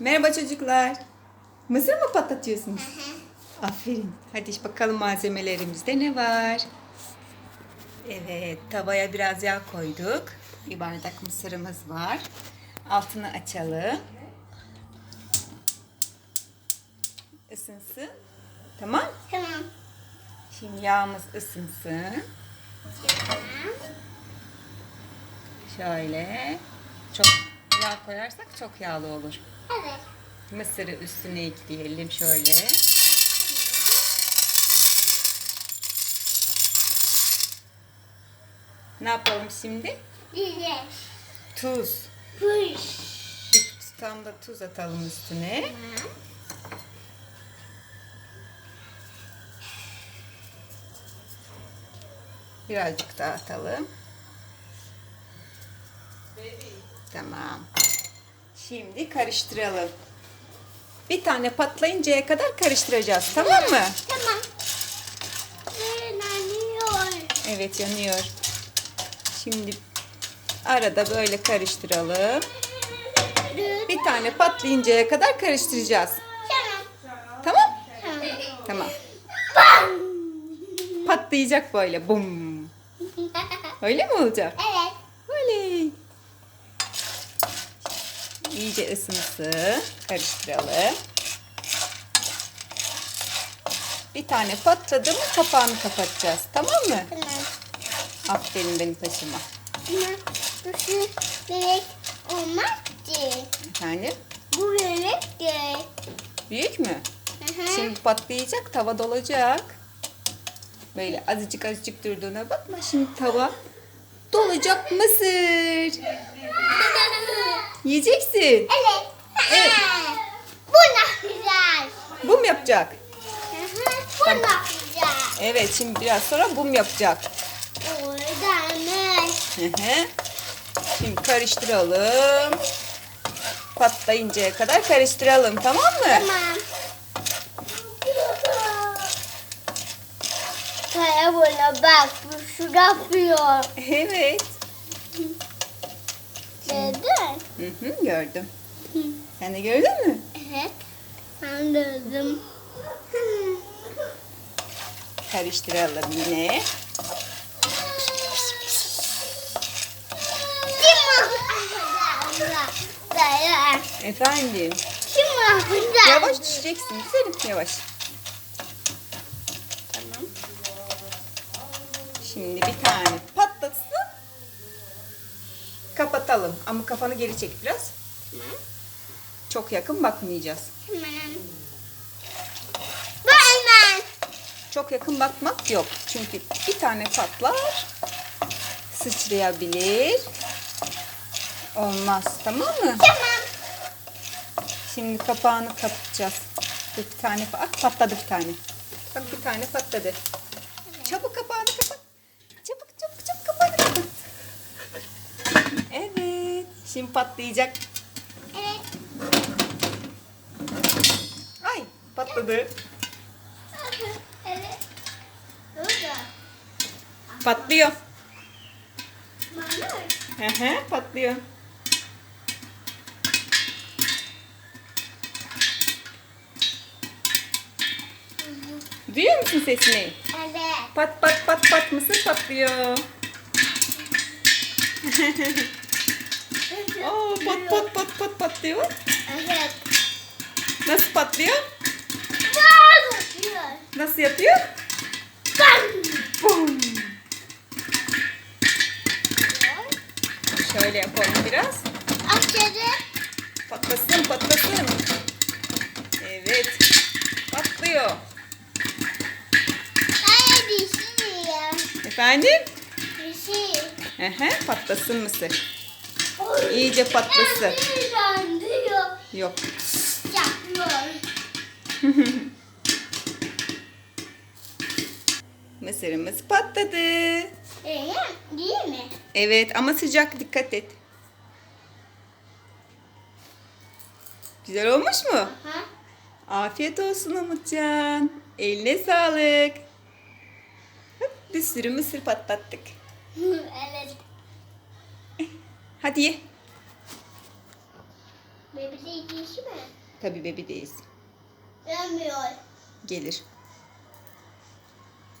Merhaba çocuklar. Mısır mı patlatıyorsunuz? Aferin. Hadi bakalım malzemelerimizde ne var? Evet, tavaya biraz yağ koyduk. Bir bardak mısırımız var. Altını açalım. Isınsın. Tamam. Tamam. Şimdi yağımız ısınsın. Tamam. Şöyle. Çok yağ koyarsak çok yağlı olur. Evet. Mısırı üstüne ekleyelim şöyle. Ne yapalım şimdi? Güzel. Tuz. Bir tutam da tuz atalım üstüne. Tamam. Birazcık daha atalım. Tamam. Şimdi karıştıralım. Bir tane patlayıncaya kadar karıştıracağız. Tamam mı? Tamam. Yanıyor. Evet yanıyor. Şimdi arada böyle karıştıralım. Bir tane patlayıncaya kadar karıştıracağız. Tamam. Tamam? Tamam. Tamam. Patlayacak böyle. Bum. Öyle mi olacak? Evet. İyice ısınsın. Karıştıralım. Bir tane patladı mı kapağını kapatacağız. Tamam mı? Tamam. Aferin benim paşama. Ama bu bebek olmaz ki. Efendim? Bu bebek de. Büyük mü? Hı hı. Şimdi patlayacak, tava dolacak. Böyle azıcık azıcık durduğuna bakma. Şimdi tava dolacak mısır. Yiyeceksin. Evet. Evet. Bu ne güzel. Bum yapacak. Bu ne güzel. Evet şimdi biraz sonra bum yapacak. Oradan Hı hı. Şimdi karıştıralım. Patlayıncaya kadar karıştıralım tamam mı? Tamam. Kaya buna bak. Şu yapıyor. Evet. Neden? Hı hı, gördüm. Sen de gördün mü? Evet. Ben dedim. Karıştıralım yine. Kim. Efendim. Kim mahvolacak? Yavaş düşeceksin. Güzelim yavaş. Şimdi bir tane patlatsın. Kapatalım. Ama kafanı geri çek biraz. Tamam. Çok yakın bakmayacağız. Tamam. Bu hemen. Çok yakın bakmak yok. Çünkü bir tane patlar. Sıçrayabilir. Olmaz. Tamam mı? Tamam. Şimdi kapağını kapatacağız. Bir tane ah, patladı bir tane. Bak bir tane patladı. Çabuk kapat. Çabuk çabuk çabuk kapağını kapat. Evet. Şimdi patlayacak. Evet. Ay patladı. Evet. Patlıyor. Hı hı, patlıyor. Duyuyor musun sesini? Evet. Pat pat pat pat mısır patlıyor. Oo, pat pat pat pat patlıyor. Evet. Nasıl patlıyor? Nasıl yapıyor? Bam. Bum. Şöyle yapalım biraz. Aşağıda. Patlasın patlasın. Evet. Patlıyor. Ay bir şey ya. Efendim? Bir şey. Hı, patlasın mısır. İyice patlasın. Yok. Mısırımız patladı. Ee, değil mi? Evet ama sıcak dikkat et. Güzel olmuş mu? Ha? Afiyet olsun Umutcan. Eline sağlık. Bir sürü mısır patlattık. evet. Hadi ye. Bebide işi mi? Tabii bebideyiz. Gelmiyor. Gelir.